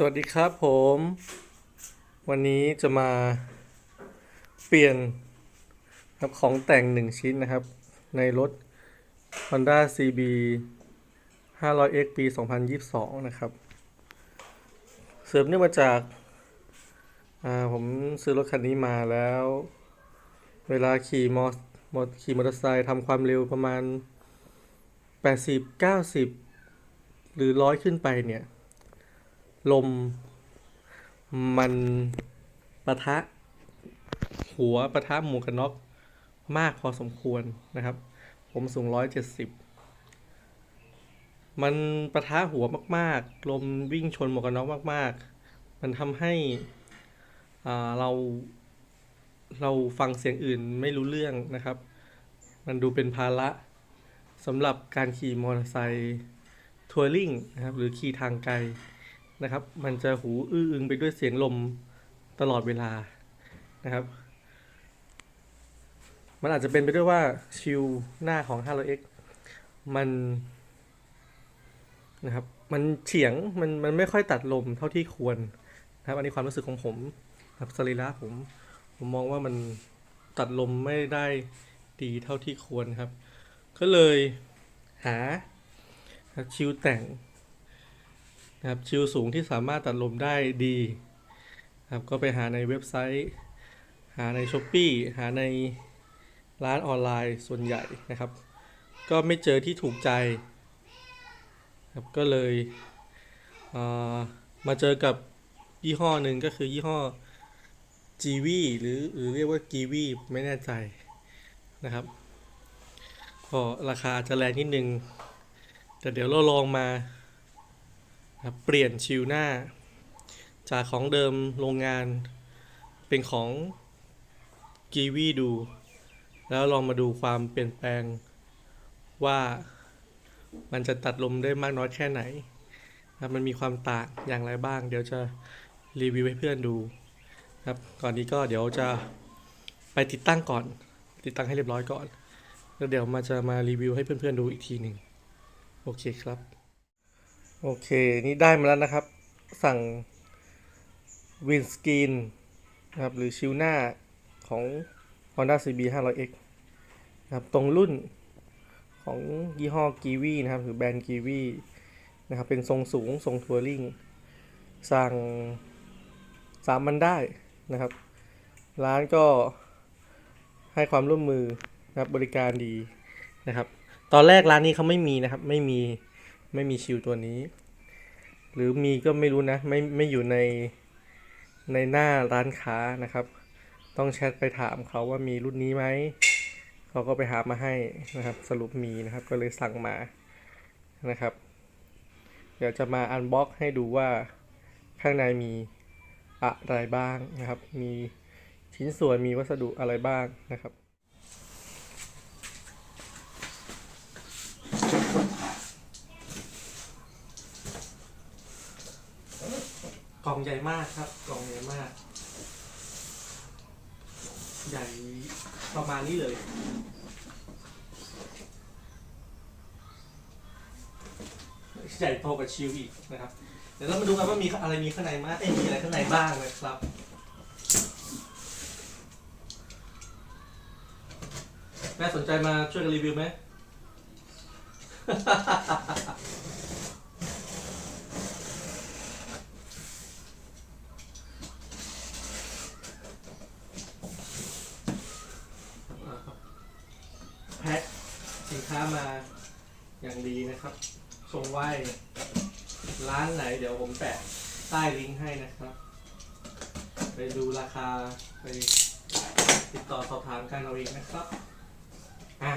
สวัสดีครับผม วันนี้จะมาเปลี่ยนครับของแต่งหนึ่งชิ้นนะครับ ในรถ Honda CB 500X ปี 2022 นะครับเสริมเนื่องมาจากอ่าผมซื้อรถคันนี้มาแล้ว เวลาขี่มอมอขี่มอเตอร์ไซค์ทำความเร็วประมาณ 80 90 หรือร้อยขึ้นไปเนี่ย ลม มันปะทะ หัวปะทะหมวกกันน็อกมากพอสมควรนะครับ ผมสูงร้อยเจ็ดสิบมันปะทะหัวมาก ๆ ลมวิ่งชนหมวกกันน็อกมาก ๆ มันทำให้อ่าเราเราฟังเสียงอื่นไม่รู้เรื่องนะครับ มันดูเป็นภาระสำหรับการขี่มอเตอร์ไซค์ทัวริงนะครับ หรือขี่ทางไกล นะครับ มันจะหูอื้ออึงไปด้วยเสียงลมตลอดเวลานะครับ มันอาจจะเป็นไปด้วยว่าชิลหน้าของ 500x มันนะครับ มันเฉียง มันมันไม่ค่อยตัดลมเท่าที่ควรนะครับ อันนี้ความรู้สึกของผมครับสรีระผม ผมมองว่ามันตัดลมไม่ได้ดีเท่าที่ควรครับ ก็เลยหาชิลแต่ง นะครับชิลสูงที่สามารถตัดลมได้ดีครับก็ไปหาในเว็บไซต์ หาใน s h อ p e e หาในร้านออนไลน์ส่วนใหญ่นะครับ ก็ไม่เจอที่ถูกใจครับก็เลยเมาเจอกับยี่ห้อหนึ่งก็คือยี่ห้อ g v หรือหรือเรียกว่า g v ไม่แน่ใจนะครับก็ราคาจะแรงนิดนึง แต่เดี๋ยวเราลองมา เปลี่ยนชิลหน้า จากของเดิมโรงงานเป็นของกีวีดู แล้วลองมาดูความเปลี่ยนแปลงว่ามันจะตัดลมได้มากน้อยแค่ไหนครับมันมีความต่างอย่างไรบ้าง เดี๋ยวจะรีวิวให้เพื่อนดูครับก่อนนี้ก็เดี๋ยวจะไปติดตั้งก่อน ติดตั้งให้เรียบร้อยก่อน แล้วเดี๋ยวมาจะมารีวิวให้เพื่อนๆดูอีกทีหนึ่งโอเคครับ โอเค นี่ได้มาแล้วนะครับ สั่งวินสกรีนนะครับ หรือชิลหน้าของ Honda CB 500X นะครับ ตรงรุ่นของยี่ห้อ g ีวีนะครับ หรือแบรนด์ g ีวีนะครับ เป็นทรงสูง ทรงทัวริงสั่งสามมันได้นะครับ ร้านก็ให้ความร่วมมือนะครับบริการดีนะครับ ตอนแรกร้านนี้เขาไม่มีนะครับ ไม่มี ไม่มีชิลตัวนี้ หรือมีก็ไม่รู้นะ ไม่ไม่อยู่ในในหน้าร้านค้านะครับ ต้องแชทไปถามเขาว่ามีรุ่นนี้ไหมเขาก็ไปหามาให้นะครับ สรุปมีนะครับก็เลยสั่งมานะครับ เดี๋ยวจะมาอันบ็อกให้ดูว่าข้างในมีอะไรบ้างนะครับ มีชิ้นส่วนมีวัสดุอะไรบ้างนะครับ ล่องใหญ่มากครับกล่องใหญ่มาก ใหญ่ประมาณนี้เลยใหญ่โตกว่าชิวอีกนะครับ เดี๋ยวเรามาดูกันว่ามีอะไรมีข้างในมากเอ้ยมีอะไรข้างในบ้างนะครับแม่สนใจมาช่วยกันรีวิวไหม แพ็ค สินค้ามาอย่างดีนะครับส่งไว้ ร้านไหนเดี๋ยวผมแปะใต้ลิงก์ให้นะครับ ไปดูราคาไปติดต่อสอบถามกันเอาเองนะครับ อะ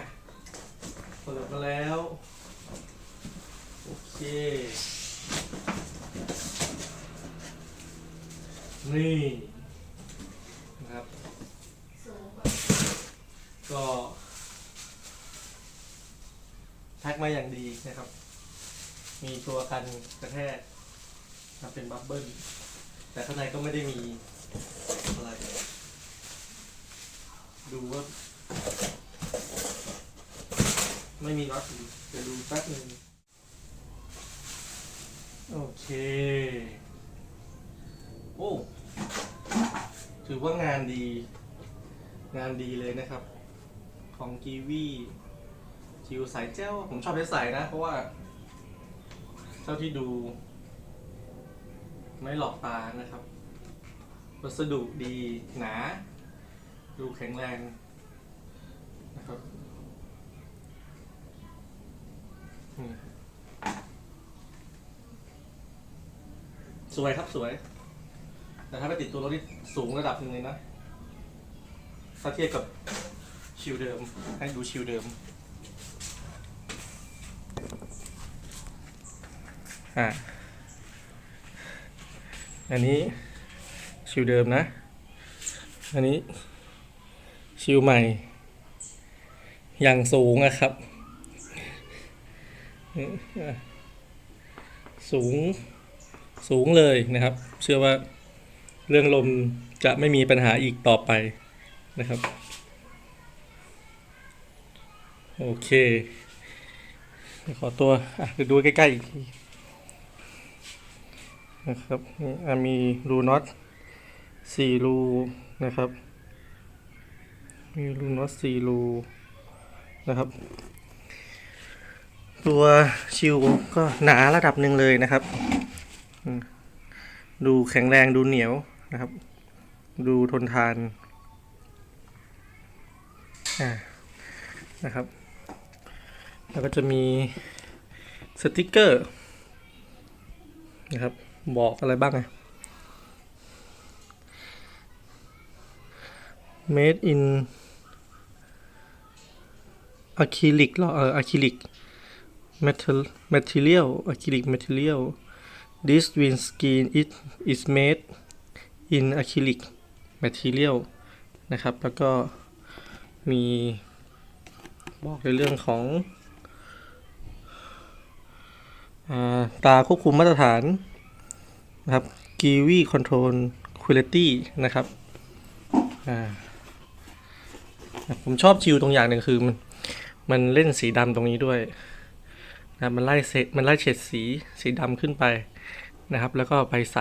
เปิดมาแล้ว โอเค นี่นะครับ ก็ แพ็คมาอย่างดีนะครับ มีตัวกันกระแทกทำเป็นบับเบิ้ล แต่ข้างในก็ไม่ได้มีอะไร ดูว่าไม่มีน็อตเดี๋ยวดูแป๊บหนึงโอเค โอ้ ถือว่างานดี งานดีเลยนะครับ ของกีวี จิวสายเจ้าผมชอบใส่นะ เพราะว่า เท่าที่ดู ไม่หลอกตานะครับ วัสดุดีหนา ดูแข็งแรงนะครับสวยครับสวย แต่ถ้าไปติดตัวรถนี่สูงระดับหนึ่งเลยนะถ้าเทียบกับชิวเดิม ให้ดูชิวเดิม อะอันนี้ชิวเดิมนะ อันนี้ชิวใหม่ อย่างสูงอะครับ สูง สูงเลยนะครับ เชื่อว่าเรื่องลมจะไม่มีปัญหาอีกต่อไปนะครับ โอเค ขอตัวอะเดี๋ยวดูใกล้ ๆ อีกที นะครับนี่มีรูน็อตสี่รูนะครับ มีรูน็อตสี่รูนะครับ ตัวชิวก็หนาระดับหนึ่งเลยนะครับ ดูแข็งแรงดูเหนียวนะครับ ดูทนทานนะครับ แล้วก็จะมีสติกเกอร์นะครับ บอกอะไรบ้างไง made in อะคริลิกหรอเอออะคริลิก metal material อะคริลิก material this windscreen it is made in acrylic material นะครับ แล้วก็มีบอกในเรื่องของอตาควบคุมมาตรฐาน นะครับ g i v i Control Quality นะครับผมชอบชิวตรงอย่างหนึ่งคือมันมันเล่นสีดำตรงนี้ด้วยนะครับมันไล่เซมันไล่เฉดสีสีดำขึ้นไปนะครับ แล้วก็ไปใส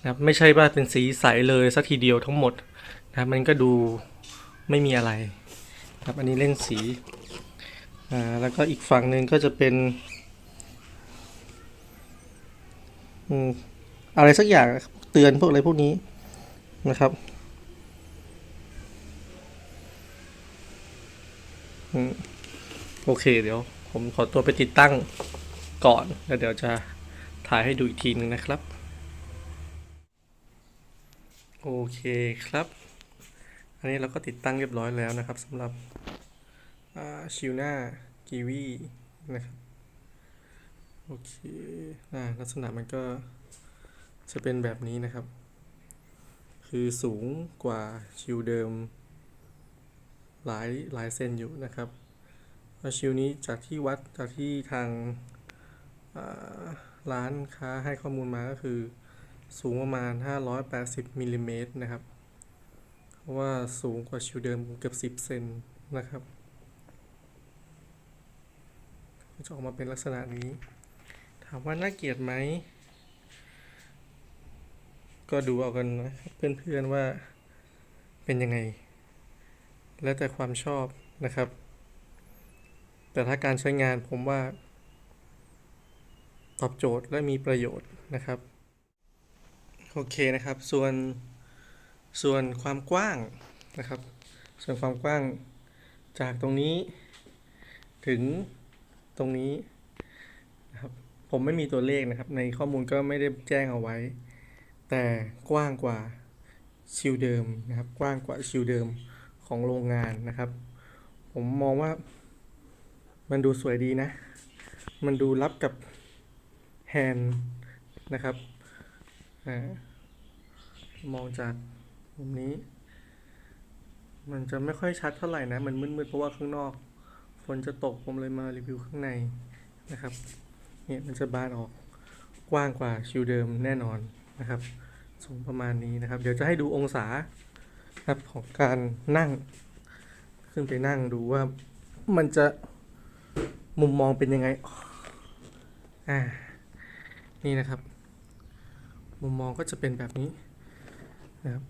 นะครับไม่ใช่ว่าเป็นสีใสเลยสักทีเดียวทั้งหมดนะครับมันก็ดูไม่มีอะไรนะครับอันนี้เล่นสีอ่าแล้วก็อีกฝั่งหนึ่งก็จะเป็น อะไรสักอย่างเตือนพวกอะไรพวกนี้นะครับโอเค เดี๋ยว ผมขอตัวไปติดตั้งก่อน แล้วเดี๋ยวจะถ่ายให้ดูอีกทีหนึงนะครับ โอเคครับ อันนี้เราก็ติดตั้งเรียบร้อยแล้วนะครับสำหรับชิวน่ากีวีนะครับ โอเคอ่าลักษณะมันก็จะเป็นแบบนี้นะครับ คือสูงกว่าชิวเดิม หลายหลายเซนอยู่นะครับแล้วชิวนี้จากที่วัดจากที่ทางร้านค้าให้ข้อมูลมาก็คือสูงประมาณ 580มิลลิเมตรนะครับ เพราะว่าสูงกว่าชิวเดิมเกือบ 10 เซนนะครับ จะออกมาเป็นลักษณะนี้ามว่าน่าเกลียดไหม ก็ดูเอากันนะเพื่อนๆว่าเป็นยังไง แล้วแต่ความชอบนะครับ แต่ถ้าการใช้งานผมว่า ตอบโจทย์และมีประโยชน์นะครับ โอเคนะครับ ส่วนส่วนความกว้างนะครับ ส่วนความกว้างจากตรงนี้ ถึงตรงนี้ ผมไม่มีตัวเลขนะครับ ในข้อมูลก็ไม่ได้แจ้งเอาไว้ แต่กว้างกว่าชิวเดิมนะครับ กว้างกว่าชิวเดิมของโรงงานนะครับ ผมมองว่ามันดูสวยดีนะ มันดูรับกับแฮนนะครับอมองจากมุมนี้ มันจะไม่ค่อยชัดเท่าไหร่นะ มันมืดๆเพราะว่าข้างนอก ฝนจะตกผมเลยมารีวิวข้างในนะครับ เนี่ยมันจะบานออกกว้างกว่าชิวเดิมแน่นอนนะครับสูงประมาณนี้นะครับ เดี๋ยวจะให้ดูองศาครับของการนั่ง ขึ้นไปนั่งดูว่ามันจะมุมมองเป็นยังไงอ่านี่นะครับ มุมมองก็จะเป็นแบบนี้นะครับ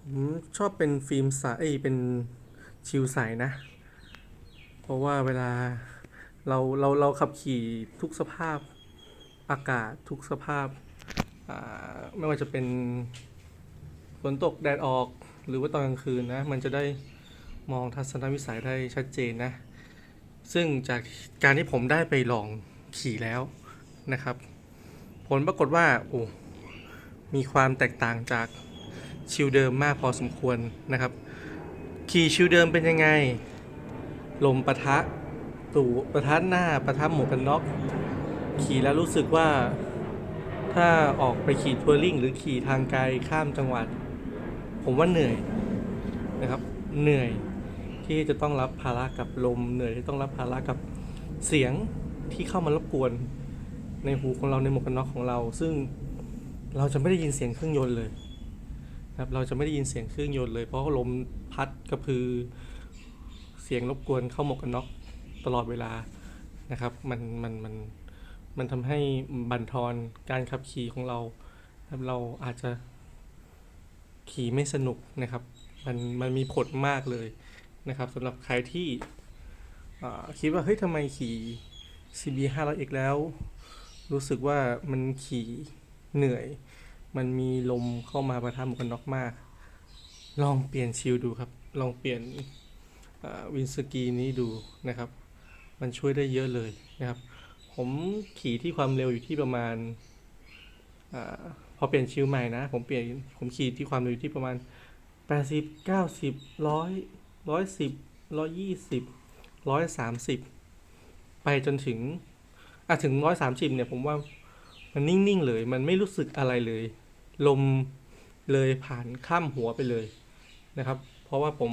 ผมชอบเป็นฟิล์มสเอ้ยเป็นชิลใสนะ เพราะว่าเวลา เราเราเราขับขี่ทุกสภาพอากาศทุกสภาพไม่ว่าจะเป็นฝนตกแดดออกหรือว่าตอนกลางคืนนะมันจะได้มองทัศนวิสัยได้ชัดเจนนะ ซึ่งจากการที่ผมได้ไปลองขี่แล้วนะครับ ผลปรากฏว่าโอ้มีความแตกต่างจากชิลเดิมมากพอสมควรนะครับ ขี่ชิลเดิมเป็นยังไง ลมปะทะ ตูประทะหน้าประทะหมวกกันน็อกขี่แล้วรู้สึกว่า ถ้าออกไปขี่ทัวริงหรือขี่ทางไกลข้ามจังหวัด ผมว่าเหนื่อยนะครับ เหนื่อยที่จะต้องรับภาระกับลม เหนื่อยที่ต้องรับภาระกับเสียงที่เข้ามารบกวน ในหูของเราในหมวกกันน็อกของเรา ซึ่งเราจะไม่ได้ยินเสียงเครื่องยนต์เลยนะครับเราจะไม่ได้ยินเสียงเครื่องยนต์เลยเพราะลมพัดกระพือเสียงรบกวนเข้าหมวกกันน็อก ตลอดเวลานะครับ มันมันมันมันทำให้บั่นทอนการขับขี่ของเรา เราอาจจะขี่ไม่สนุกนะครับ มันมันมีผลมากเลยนะครับสำหรับใครที่คิดว่าเฮ้ยทำไมขี่ CB 500X แล้ว รู้สึกว่ามันขี่เหนื่อย มันมีลมเข้ามาประทะหมวกกันน็อกมาก ลองเปลี่ยนชิลดูครับ ลองเปลี่ยนวินสกีนี้ดูนะครับ มันช่วยได้เยอะเลยนะครับ ผมขี่ที่ความเร็วอยู่ที่ประมาณอพอเปลี่ยนชิลใหม่นะ ผมเปลี่ยนผมขี่ที่ความเร็วอยู่ที่ประมาณ 80 90 100 110 120 130 ไปจนถึงอะถึงร้อยสามสิบเนี่ยผมว่ามันนิ่ง ๆ เลย มันไม่รู้สึกอะไรเลย ลมเลยผ่านข้ามหัวไปเลยนะครับ เพราะว่าผม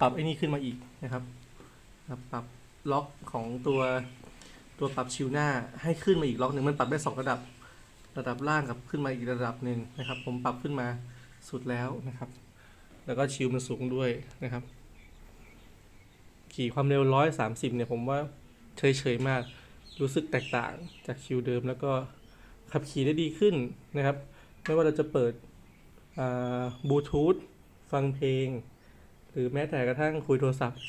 ปรับไอ้นี่ขึ้นมาอีกนะครับ ปรับ ล็อกของตัวตัวปรับชิวหน้าให้ขึ้นมาอีกล็อกหนึ่งมันปรับได้สองระดับระดับล่างกับขึ้นมาอีกระดับหนึ่งนะครับ ผมปรับขึ้นมาสุดแล้วนะครับ แล้วก็ชิวมันสูงด้วยนะครับ ขี่ความเร็วร้อยสามสิบเนี่ยผมว่าเฉยๆมาก รู้สึกแตกต่างจากคิวเดิม แล้วก็ขับขี่ได้ดีขึ้นนะครับ ไม่ว่าเราจะเปิดบลูทูธฟังเพลง หรือแม้แต่กระทั่งคุยโทรศัพท์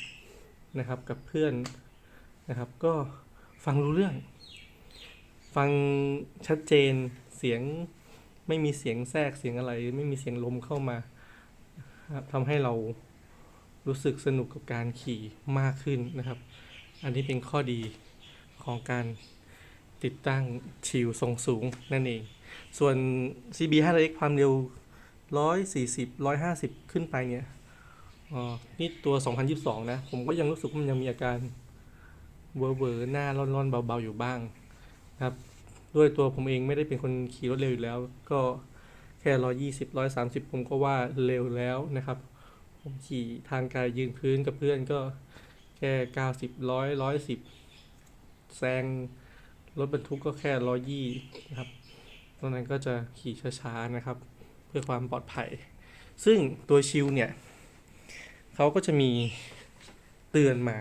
นะครับกับเพื่อน นะครับ ก็ฟังรู้เรื่อง ฟังชัดเจนเสียงไม่มีเสียงแทรกเสียงอะไร ไม่มีเสียงลมเข้ามาทำให้เรารู้สึกสนุกกับการขี่มากขึ้นนะครับ อันนี้เป็นข้อดีของการติดตั้งชิลทรงสูงนั่นเอง ส่วน CB 5 0 x ความเร็ว 140 150 ขึ้นไปเนี่ย อ๋อ นี่ตัว 2022 นะ ผมก็ยังรู้สึกว่ามันยังมีอาการ เวอร์เวอร์หน้าร้อนๆเบาๆอยู่บ้างครับด้วยตัวผมเองไม่ได้เป็นคนขี่รถเร็วอยู่แล้ว ก็แค่120 130ผมก็ว่าเร็วแล้วนะครับ ผมขี่ทางไกลยืนพื้นกับเพื่อนก็แค่90 100 110แซงรถบรรทุกก็แค่ร้อยยี่นะครับตรงนั้นก็จะขี่ช้าๆนะครับ เพื่อความปลอดภัย ซึ่งตัวชิลเนี่ยเขาก็จะมีเตือนมา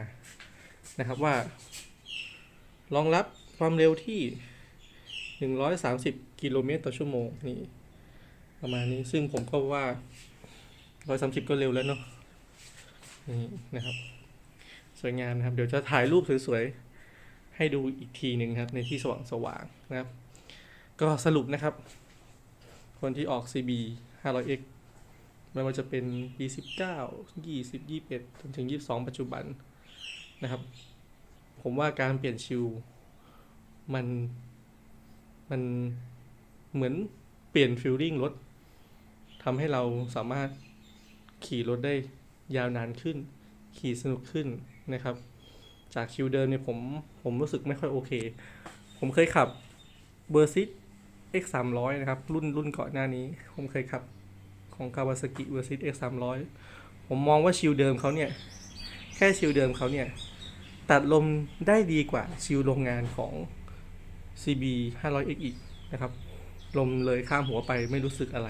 นะครับว่ารองรับความเร็วที่ 130 กิโลเมตรต่อชั่วโมงนี่ประมาณนี้ซึ่งผมก็ว่า 130 ก็เร็วแล้วเนาะนี่นะครับ สวยงามนะครับ เดี๋ยวจะถ่ายรูปสวยๆ ให้ดูอีกทีหนึ่งครับ ในที่สว่างสว่างๆนะครับ ก็สรุปนะครับ คนที่ออก CB 500X ไม่ว่าจะเป็น B19 20 21จนถึง 22 ปัจจุบัน นะครับ ผมว่าการเปลี่ยนชิลมันมันเหมือนเปลี่ยนฟิลลิ่งรถทำให้เราสามารถขี่รถได้ยาวนานขึ้น ขี่สนุกขึ้นนะครับ จากคิวเดิมเนี่ยผมผมรู้สึกไม่ค่อยโอเค ผมเคยขับเบอร์ซิต X 3 0 0นะครับ รุ่นรุ่นก่อนหน้านี้ ผมเคยขับของ Kawasaki เบอร์ซิต X 3 0 0ผมมองว่าชิลเดิมเขาเนี่ย แค่ชิลเดิมเขาเนี่ย ตัดลมได้ดีกว่าชิลโรงงานของ CB 500X อีกนะครับ ลมเลยข้ามหัวไปไม่รู้สึกอะไร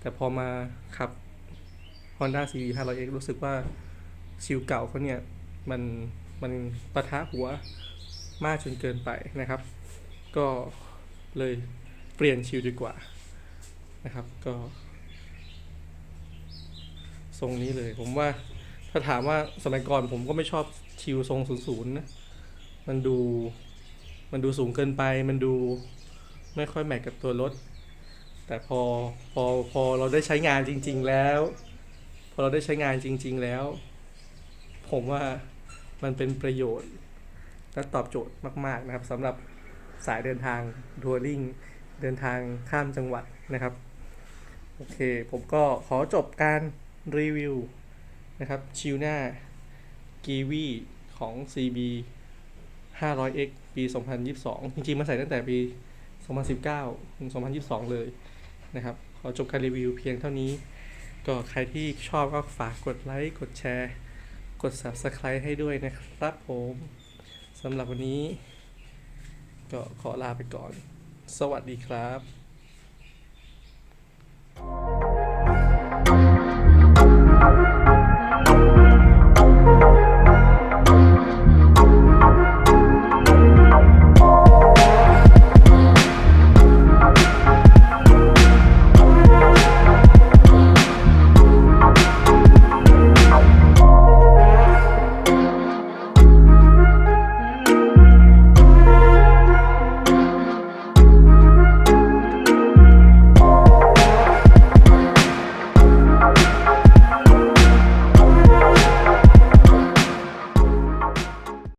แต่พอมาขับ Honda CB 500X รู้สึกว่าชิลเก่าเขาเนี่ย มันมันปะทะหัวมากจนเกินไปนะครับ ก็เลยเปลี่ยนชิลดีกว่านะครับ ก็ทรงนี้เลยผมว่า ถ้าถามว่าสมัยก่อนผมก็ไม่ชอบชิลทรงศูนย์ๆนะมันดูมันดูสูงเกินไปมันดูไม่ค่อยแมทกับตัวรถ แต่พอพอพอเราได้ใช้งานจริง ๆ แล้ว พอเราได้ใช้งานจริง ๆ แล้ว ผมว่ามันเป็นประโยชน์ และตอบโจทย์มาก ๆนะครับสำหรับสายเดินทางทัวริงเดินทางข้ามจังหวัดนะครับ โอเค ผมก็ขอจบการรีวิว นะครับชิวหน้ากีวีของ CB 500X ปี 2022 จริงๆมาใส่ตั้งแต่ปี 2019 ถึง 2022 เลยนะครับ ขอจบการรีวิวเพียงเท่านี้ ก็ใครที่ชอบก็ฝากกดไลค์ กดแชร์ กด Subscribe ให้ด้วยนะครับผมสำหรับวันนี้ ก็ขอลาไปก่อน สวัสดีครับ